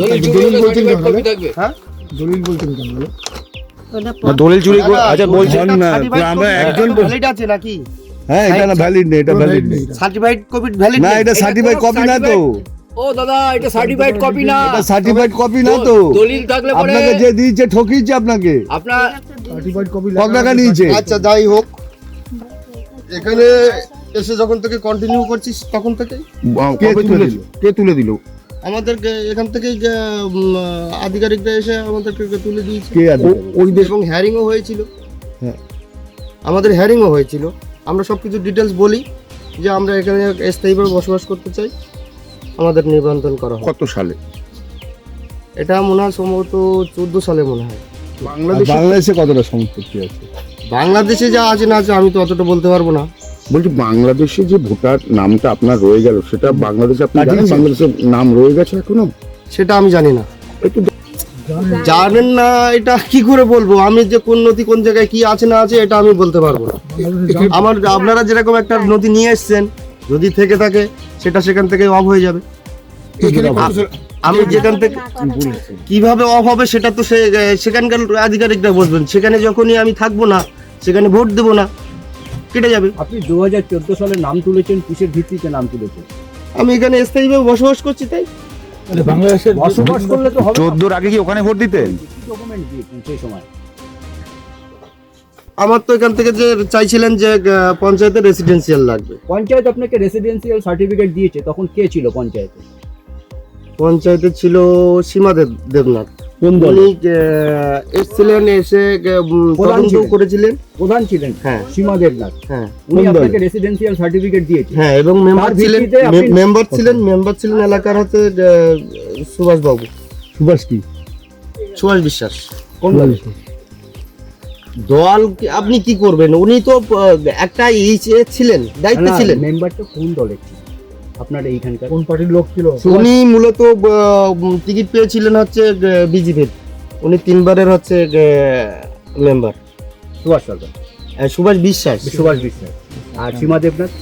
দলিল চুরি হ্যাঁ দলিল বলছেন কেন বলো? না দলিল চুরি করে আচ্ছা বলছি না, আমরা একজন ভ্যালিড আছে নাকি? হ্যাঁ এটা না ভ্যালিড নেই এটা ভ্যালিড নেই। সার্টিফাইড কপি ভ্যালিড না এটা সার্টিফাইড কপি না তো। ও দাদা এটা সার্টিফাইড কপি না। এটা সার্টিফাইড কপি না তো। দলিল থাকলে পরে আপনাকে যে দিয়েছে ঠকিয়েছে আপনাকে। আপনার Certified copy ক টাকা নিয়েছে? আচ্ছা যাই হোক। এখানে এসে যখন থেকে কন্টিনিউ করছিস তখন থেকে কে তুলে দিল? কে তুলে দিল? আমাদেরকে এখান থেকে আধিকারিকরা এসে আমাদেরকে তুলে দিয়েছে। ওই এবং হ্যারিংও হয়েছিল। হ্যাঁ। আমাদের হ্যারিংও হয়েছিল। আমরা সব কিছু ডিটেলস বলি যে আমরা এখানে স্থায়ীভাবে বসবাস করতে চাই। আমাদের নিবন্ধন করা কত সালে? এটা মনে হয় সম্ভবত চোদ্দ সালে মনে হয়। বাংলাদেশ বাংলাদেশে কতটা সম্পত্তি আছে? বাংলাদেশে যা আছে না আছে আমি তো অতটা বলতে পারব না। বলছি বাংলাদেশে যে ভোটার নামটা আপনার রয়ে গেল সেটা বাংলাদেশে আপনি জানেন? বাংলাদেশের নাম রয়ে গেছে এখনও? সেটা আমি জানি না। একটু জানেন না এটা কি করে বলব? আমি যে কোন নথি কোন জায়গায় কি আছে না আছে এটা আমি বলতে পারব না। আমার আপনারা যেরকম একটা নদী নিয়ে এসছেন যদি থেকে থাকে সেটা সেখান থেকে অফ হয়ে যাবে। আমি যেখান থেকে কীভাবে অফ হবে সেটা তো সে সেখানকার আধিকারিকরা বসবেন সেখানে যখনই আমি থাকব না সেখানে ভোট দেবো না। কেটে যাবে। আপনি দু হাজার চোদ্দ সালে নাম তুলেছেন কিসের ভিত্তিতে নাম তুলেছেন? আমি এখানে স্থায়ীভাবে বসবাস করছি তাই? বাংলাদেশের বসবাস করলে তো হবে চোদ্দোর আগে কি ওখানে ভোট দিতেন? ডকুমেন্ট দিয়েছেন সেই সময়? আমার তো এখান থেকে যে চাইছিলেন যে পঞ্চায়েতের রেসিডেন্সিয়াল লাগবে। পঞ্চায়েত আপনাকে রেসিডেন্সিয়াল সার্টিফিকেট দিয়েছে তখন কে ছিল পঞ্চায়েতে? পঞ্চায়েতে ছিল সীমা দেব দেবনাথ। কোন দল? উনি এসেছিলেন এসে প্রধান করেছিলেন। প্রধান ছিলেন? হ্যাঁ। সীমা দেবনাথ। হ্যাঁ। উনি আপনাকে রেসিডেন্সিয়াল সার্টিফিকেট দিয়েছে হ্যাঁ এবং মেম্বার ছিলেন মেম্বার ছিলেন মেম্বার ছিলেন এলাকার হচ্ছে সুভাষ বাবু সুভাষ কি? সুভাষ বিশ্বাস। কোন দলে? দল আপনি কি করবেন? উনি তো একটা ই এ ছিলেন দায়িত্বে ছিলেন। মেম্বারটা কোন দলের? ছিল আপনার এইখানকার? কোন পার্টির লোক ছিল? উনি মূলত টিকিট পেয়েছিলেন হচ্ছে বিজেপির উনি তিনবারের হচ্ছে মেম্বার সুভাষ সরকার। সুভাষ বিশ্বাস। সুভাষ বিশ্বাস। আর সীমা দেবনাথ?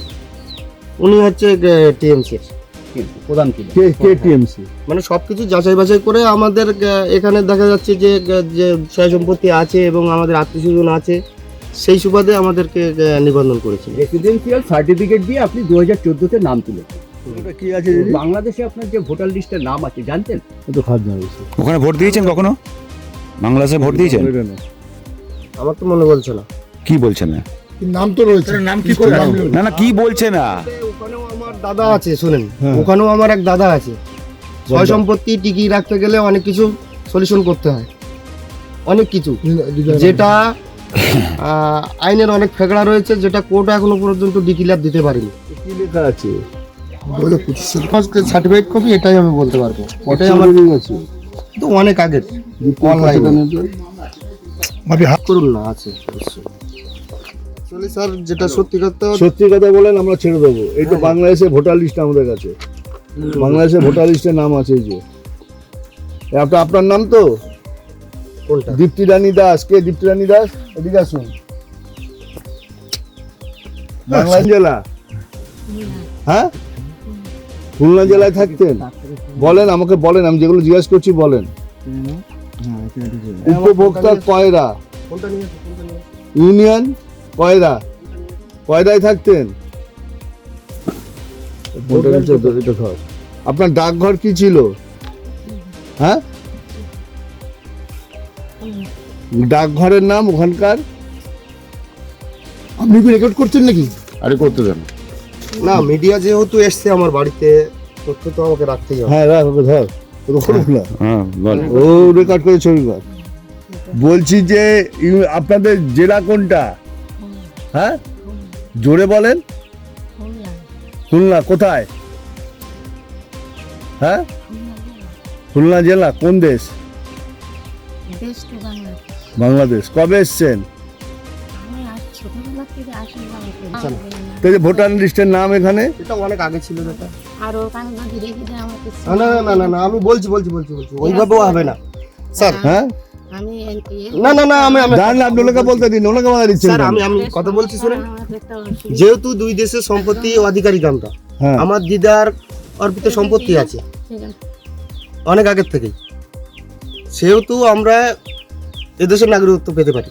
উনি হচ্ছে টিএমসি কে? প্রধান কে কে টিএমসি? মানে সবকিছু যাচাই বাছাই করে আমাদের এখানে দেখা যাচ্ছে যে যে সয় সম্পত্তি আছে এবং আমাদের আত্মীয় স্বজন আছে সেই সুবাদে আমাদেরকে নিবন্ধন করেছিল। রেসিডেন্সিয়াল সার্টিফিকেট দিয়ে আপনি দু হাজার চোদ্দোতে নাম তুলেছেন। কি আছে বাংলাদেশে আপনার যে ভোটার লিস্টের নাম আছে জানতেন? তো খাদ না ওখানে ভোট দিয়েছেন কখনো? বাংলাদেশে ভোট দিয়েছেন? আমার তো মনে বলছে না। কি বলছেন না? নাম তো রয়েছে। নাম কি করে না না কি বলছে না? ওখানেও আমার দাদা আছে শুনেন। হ্যাঁ। ওখানেও ওখানেও আমার এক দাদা আছে। সয় সম্পত্তি টিকিয়ে রাখতে গেলে অনেক কিছু সলিউশন করতে হয়। অনেক কিছু। যেটা আইনের অনেক ফেকড়া রয়েছে যেটা কোর্ট এখনও পর্যন্ত ডিক্লিয়ার দিতে পারেনি। কি লেখা আছে? বলে পঁচিশ সার্টিফিকেট কপি এটাই আমি বলতে পারব। এটাই আমার আছে। তো অনেক আগের অনলাইনে ভাবি হাত করুন না। আছে স্যার যেটা সত্যি কথা সত্যি কথা বলেন আমরা ছেড়ে দেবো। এই তো বাংলাদেশে ভোটার লিস্ট আমাদের কাছে। বাংলাদেশে ভোটার লিস্টের নাম আছে এই যে। আপনার আপনার নাম তো? কোনটা? দীপ্তি রানী দাস। কে দীপ্তি রানী দাস? এদিকে আসুন। বাংলা জেলা হ্যাঁ? খুলনা জেলায় থাকতেন? বলেন, আমাকে বলেন, আমি যেগুলো জিজ্ঞাসা করছি বলেন। উপভোক্তা কয়রা? ইউনিয়ন কয়রা? কয়রায় থাকতেন? ধর। আপনার ডাকঘর কি ছিল? হ্যাঁ? ডাকঘরের নাম ওখানকার? আপনি কি রেকর্ড করছেন নাকি? আরে করতে দেন। না মিডিয়া যেহেতু এসছে আমার বাড়িতে তথ্য তো আমাকে রাখতেই হবে। হ্যাঁ রাখ ধর না। হ্যাঁ ও রেকর্ড করে ছবি কর বলছি যে আপনাদের জেলা কোনটা? হ্যাঁ? জোরে বলেন। খুলনা কোথায়? হ্যাঁ? খুলনা জেলা কোন দেশ? দেশ বাংলাদেশ। বাংলাদেশ কবে এসছেন? তো এই যে ভোটার লিস্টের নাম এখানে? এটা অনেক আগে ছিল এটা আর ওখানে না ধীরে ধীরে আমাকে না না না না না আমি বলছি বলছি বলছি বলছি ওইভাবেও হবে না। স্যার হ্যাঁ। আমি না না না আমি আমি জান আপনি ওনাকে বলতে দিন ওনাকে মারা দিচ্ছেন স্যার আমি আমি কথা বলছি অসুবিধা- যেহেতু দুই দেশের সম্পত্তি অধিকারী আমরা হ্যাঁ। আমার দিদার অর্পিত সম্পত্তি আছে। আছে। অনেক আগের থেকেই। সেহেতু আমরা এদেশের নাগরিকত্ব পেতে পারি।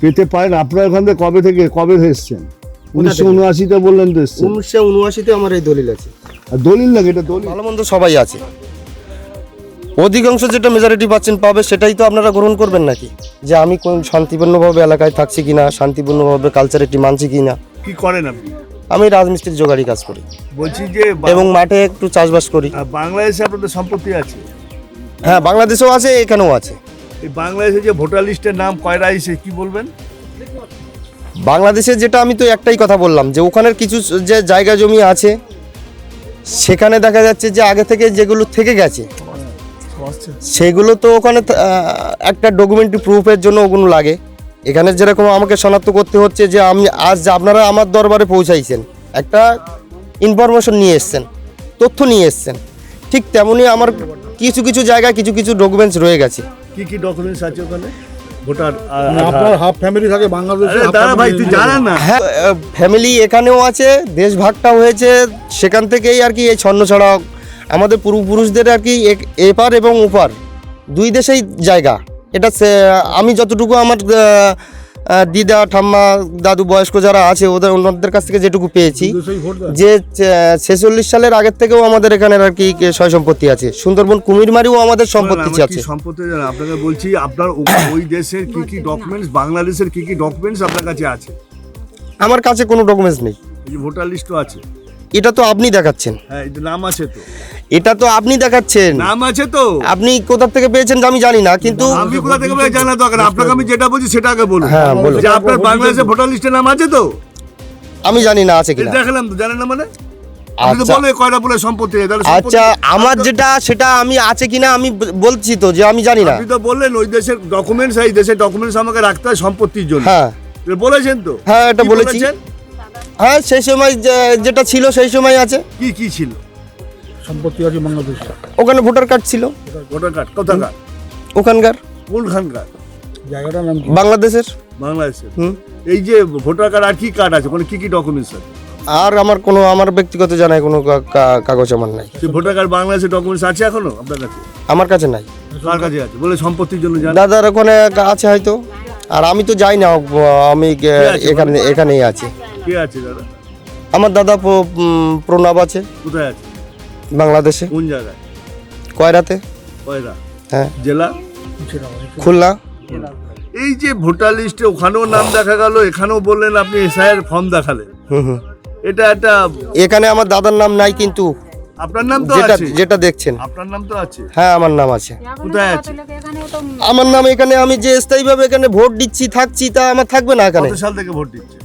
পেতে পারেন। আপনার ওখান থেকে কবে থেকে কবে এসছেন? উনিশশো উনআশিতে বললেন তো উনিশশো উনআশিতে আমার এই দলিল আছে। আর দলিল লাগে এটা দলিল? ভালো মন্দ সবাই আছে। অধিকাংশ যেটা মেজরিটি পাচ্ছেন পাবে সেটাই তো আপনারা গ্রহণ করবেন নাকি? যে আমি কোন শান্তিপূর্ণভাবে এলাকায় থাকছি কিনা শান্তিপূর্ণভাবে কালচারটি মানছি কিনা? কি করেন আপনি? আমি রাজমিস্ত্রির জোগাড়ি কাজ করি। বলছি যে এবং মাঠে একটু চাষবাস করি। বাংলাদেশে আপনাদের সম্পত্তি আছে? হ্যাঁ বাংলাদেশেও আছে এখানেও আছে। এই বাংলাদেশে যে ভোটার লিস্টের নাম কয়রা এসে কি বলবেন? বাংলাদেশে যেটা আমি তো একটাই কথা বললাম, যে ওখানের কিছু যে জায়গা জমি আছে, সেখানে দেখা যাচ্ছে যে আগে থেকে যেগুলো থেকে গেছে, সেগুলো তো ওখানে একটা ডকুমেন্টারি প্রুফের জন্য ওগুলো লাগে। এখানে যেরকম আমাকে শনাক্ত করতে হচ্ছে যে আমি আজ আপনারা আমার দরবারে পৌঁছাইছেন, একটা ইনফরমেশন নিয়ে এসছেন, তথ্য নিয়ে এসছেন, ঠিক তেমনই আমার কিছু কিছু জায়গায় কিছু কিছু ডকুমেন্টস রয়ে গেছে। কি কি ডকুমেন্টস আছে ওখানে? ভোটার মানে আপনার হাফ ফ্যামিলি থাকে বাংলাদেশে দাদা ভাই তুই জানা না। হ্যাঁ ফ্যামিলি এখানেও আছে দেশ ভাগটা হয়েছে সেখান থেকেই আর কি এই ছন্ন ছড়া আমাদের পূর্বপুরুষদের আর কি এপার এবং ওপার দুই দেশেই জায়গা। এটা আমি যতটুকু আমার দিদা ঠাম্মা দাদু বয়স্ক যারা আছে ওদের ওনাদের কাছ থেকে যেটুকু পেয়েছি। যে ছেচল্লিশ সালের আগের থেকেও আমাদের এখানে আর কি সয় সম্পত্তি আছে। সুন্দরবন কুমিরমারিও আমাদের সম্পত্তি আছে। সম্পত্তি আপনাকে বলছি আপনার ওই দেশের কি কি ডকুমেন্টস বাংলাদেশের কি কি ডকুমেন্টস আপনার কাছে আছে? আমার কাছে কোনো ডকুমেন্টস নেই। ভোটার লিস্টও আছে। এটা তো আপনি দেখাচ্ছেন। হ্যাঁ নাম আছে তো। এটা তো আপনি দেখাচ্ছেন। নাম আছে তো। আপনি কোথা থেকে পেয়েছেন আমি জানি না কিন্তু আমি কোথা থেকে বলে জানা দরকার আপনাকে আমি যেটা বলছি সেটা আগে বলুন। হ্যাঁ, বলুন। যে আপনার বাংলাদেশের ভোটার লিস্টে নাম আছে তো? আমি জানি না আছে কিনা। দেখালাম তো জানেন না মানে? তো আচ্ছা। আচ্ছা আমার যেটা সেটা আমি আছে কিনা আমি বলছি তো যে আমি জানি না। আপনি তো বললেন ওই দেশের ডকুমেন্টস এই দেশের ডকুমেন্টস আমাকে রাখতে হয় সম্পত্তির জন্য। হ্যাঁ। বলেছেন তো? হ্যাঁ, এটা বলেছি। হ্যাঁ সেই সময় যেটা ছিল সেই সময় আছে। কি কি ছিল? সম্পত্তি আছে বাংলাদেশে ওখানে ভোটার কার্ড ছিল। ভোটার কার্ড কোথাকার? ওখানকার। কোনখানকার? জায়গাটার নাম বাংলাদেশের। বাংলাদেশের। হুম। এই যে ভোটার কার্ড আর কি কার্ড আছে? ওখানে কি কি ডকুমেন্টস আছে? আর আমার কোনো আমার ব্যক্তিগত জানাই কোনো কা- কা- কাগজ আমার নাই। সেই ভোটার কার্ড বাংলাদেশের ডকুমেন্টস আছে এখনও আপনার কাছে? আমার কাছে নাই। কার কাছে আছে? বলে সম্পত্তির জন্য জান দাদার ওখানে আছে হয়তো। আর আমি তো যাই না আমি এখানে এখানেই আছি। কে আছে দাদা? আমার দাদা প্রণব আছে। কোথায় আছে? বাংলাদেশে। কোন জায়গায়? কয়রাতে? কয়রা? হ্যাঁ। জেলা? খুলনা। এই যে ভোটার লিস্টে ওখানেও নাম দেখা গেল এখানেও বললেন আপনি এসআইয়ের ফর্ম দেখালেন। এটা একটা এখানে আমার দাদার নাম নাই কিন্তু আপনার নাম তো আছে? যেটা দেখছেন। আপনার নাম তো আছে? হ্যাঁ আমার নাম আছে। কোথায় আছে? আমার নাম এখানে আমি যে স্থায়ীভাবে এখানে ভোট দিচ্ছি থাকছি তা আমার থাকবে না এখানে। কত সাল থেকে ভোট দিচ্ছে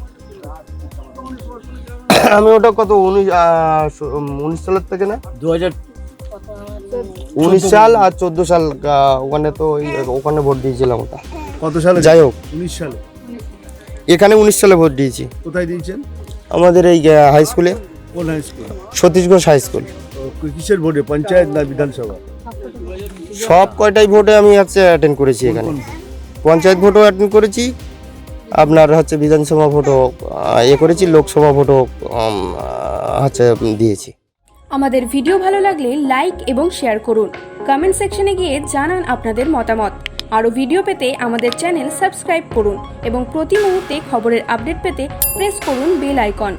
আমি ওটা কত উনিশ উনিশ সালের থেকে না? দু হাজার উনিশ সাল আর চোদ্দ সাল ওখানে তো ওই ওখানে ভোট দিয়েছিলাম ওটা। কত সালে? যাই হোক। উনিশ সালে। এখানে উনিশ সালে ভোট দিয়েছি। কোথায় দিয়েছেন? আমাদের এই হাই স্কুলে কোন high school Satish Ghosh high school কিসের ভোটে? পঞ্চায়েত না বিধানসভা? সব কয়টাই ভোটে আমি হচ্ছে অ্যাটেন্ড করেছি এখানে। পঞ্চায়েত ভোটও অ্যাটেন্ড করেছি। আপনার হচ্ছে বিধানসভা ভোট হোক এ করেছি, লোকসভা ভোটও হচ্ছে দিয়েছি। আমাদের ভিডিও ভালো লাগলে লাইক এবং শেয়ার করুন। কমেন্ট সেকশনে গিয়ে জানান আপনাদের মতামত। আরও ভিডিও পেতে আমাদের চ্যানেল সাবস্ক্রাইব করুন এবং প্রতি মুহূর্তে খবরের আপডেট পেতে প্রেস করুন বেল আইকন।